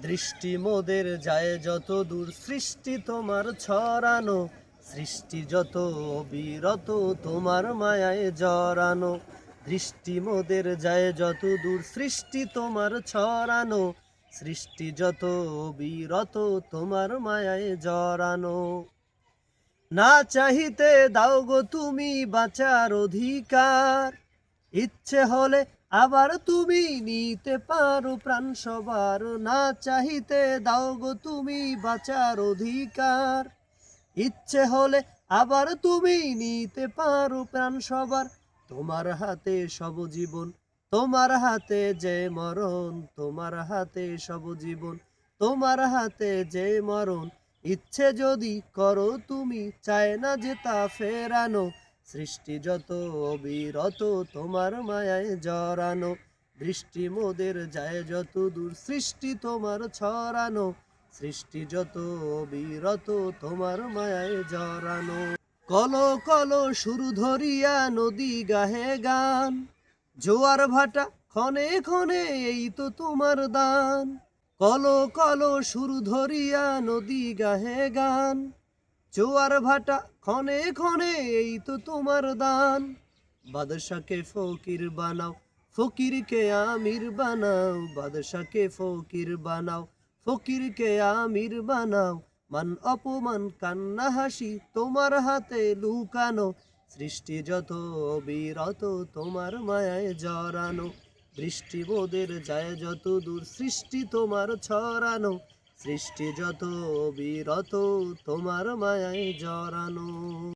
দৃষ্টি মোদের যায় যত দূর, সৃষ্টি তোমার ছড়ানো, সৃষ্টি যত অবিরত তোমার মায়ায় জড়ানো। দৃষ্টি মোদের যায় যত দূর, সৃষ্টি তোমার ছড়ানো, সৃষ্টি যত বিরত তোমার মায়ায় জড়ানো। না চাহিতে দাও গো তুমি বাঁচার অধিকার, ইচ্ছে হলে আবার তুমি নিতে পারো প্রাণ সবার, না চাহিতে দাও গো তুমি বাঁচার অধিকার। ইচ্ছে হলে আবার তুমি নিতে পারো প্রাণ সবার, তোমার হাতে সব জীবন, তোমার হাতে যে মরণ, তোমার হাতে সব জীবন, তোমার হাতে যে মরণ। ইচ্ছে যদি করো তুমি, চায় না যে তা ফেরানো সৃষ্টি যত অবিরত, তোমার মায়ায় জড়ানো। দৃষ্টি মোদের যায় যত দূর, সৃষ্টি তোমার ছড়ানো। সৃষ্টি যত অবিরত, তোমার মায়ায় জড়ানো। কল কল সুর ধরিয়া নদী গাহে গান। জোয়ার ভাটা ক্ষণে ক্ষণে এই তো তোমার দান। কল কল সুর ধরিয়া নদী গাহে গান। জোয়ার ভাটা ক্ষণে ক্ষণে, এই তো তোমার দান। বাদশাকে ফকির বানাও, ফকিরকে আমির বানাও। বাদশাকে ফকির বানাও, ফকিরকে আমির বানাও। মান অপমান, কান্না, হাসি তোমার হাতে লুকানো। সৃষ্টি যত অবিরত, তোমার মায়ায় জড়ানো। দৃষ্টি বোধের যায় যত দূর সৃষ্টি তোমার ছড়ানো। সৃষ্টি যত বিরত তোমার মায়ায় জড়ানো।